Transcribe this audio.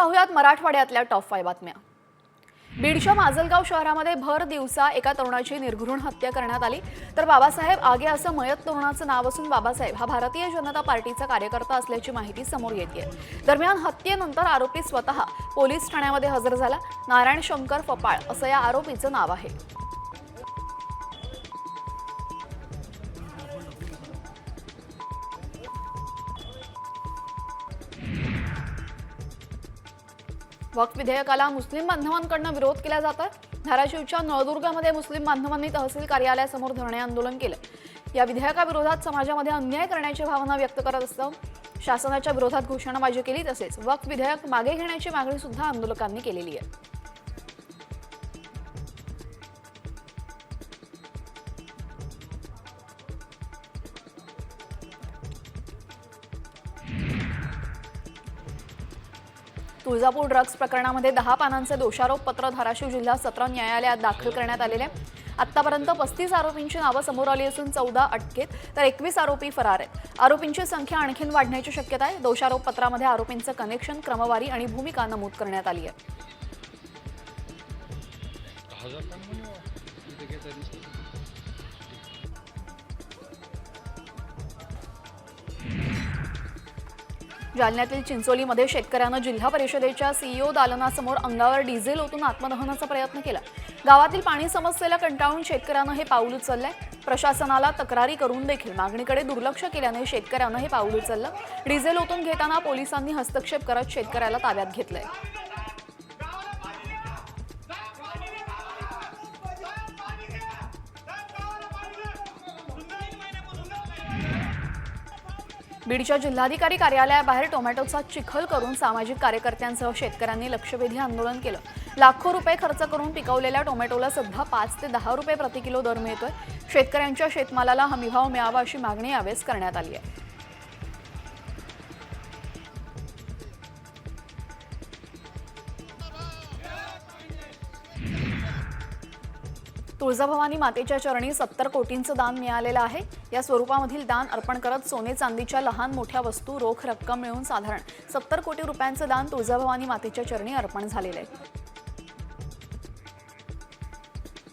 पाहुयात मराठवाड्यातल्या top five बातम्या. बीडच्या माजलगाव शहरामध्ये भर दिवसा एका तरुणाची निर्घृण हत्या करण्यात आली. तर बाबासाहेब आगे असं मयत तरुणाचं नाव असून बाबासाहेब हा भारतीय जनता पार्टीचा कार्यकर्ता असल्याची माहिती समोर येते दरम्यान हत्येनंतर आरोपी स्वतः पोलीस ठाण्यामध्ये हजर झाला. नारायण शंकर फपाळ असं या आरोपीचं नाव आहे. वक्त विधेयकाला मुस्लिम बांधवांकडनं विरोध केला जातोय. धाराशिवच्या नळदुर्गामध्ये मुस्लिम बांधवांनी तहसील कार्यालयासमोर धरणे आंदोलन केलं. या विधेयकाविरोधात समाजामध्ये अन्याय करण्याची भावना व्यक्त करत असतं. शासनाच्या विरोधात घोषणाबाजी केली तसेच वक्त विधेयक मागे घेण्याची मागणी सुद्धा आंदोलकांनी केलेली आहे. तुळजापूर ड्रग्ज प्रकरणामध्ये दहा पानांचे दोषारोप पत्र धाराशिव जिल्हा सत्र न्यायालयात दाखल करण्यात आलेले. आहे आतापर्यंत पस्तीस आरोपींची नावं समोर आली असून चौदा अटकेत तर एकवीस आरोपी फरार आहेत. आरोपींची संख्या आणखीन वाढण्याची शक्यता आहे. दोषारोप पत्रामध्ये आरोपींचं कनेक्शन क्रमवारी आणि भूमिका नमूद करण्यात आली आहे. जालन्यातील चिंचोलीमध्ये शेतकऱ्यानं जिल्हा परिषदेच्या सीईओ दालनासमोर अंगावर डिझेल ओतून आत्मदहनाचा प्रयत्न केला. गावातील पाणी समस्येला कंटाळून शेतकऱ्यानं हे पाऊल उचललंय. प्रशासनाला तक्रारी करून देखील मागणीकडे दुर्लक्ष केल्याने शेतकऱ्यानं हे पाऊल उचललं. डिझेल ओतून घेताना पोलिसांनी हस्तक्षेप करत शेतकऱ्याला ताब्यात घेतलंय. बीडच्या जिल्हाधिकारी कार्यालयाबाहेर टोमॅटोचा चिखल करून सामाजिक कार्यकर्त्यांसह शेतकऱ्यांनी लक्षवेधी आंदोलन केलं. लाखो रुपये खर्च करून पिकवलेल्या टोमॅटोला सध्या पाच ते दहा रुपये प्रति किलो दर मिळतोय. शेतकऱ्यांच्या शेतमालाला हमीभाव मिळावा अशी मागणी यावेळेस करण्यात आली आहे. तुळजाभवानी मातेच्या चरणी सत्तर कोटींचं दान मिळालेलं आहे. या स्वरूपामधील दान अर्पण करत सोने चांदीच्या लहान मोठ्या वस्तू रोख रक्कम मिळून साधारण सत्तर कोटी रुपयांचं दान तुळजाभवानी मातेच्या चरणी अर्पण झालेलं आहे.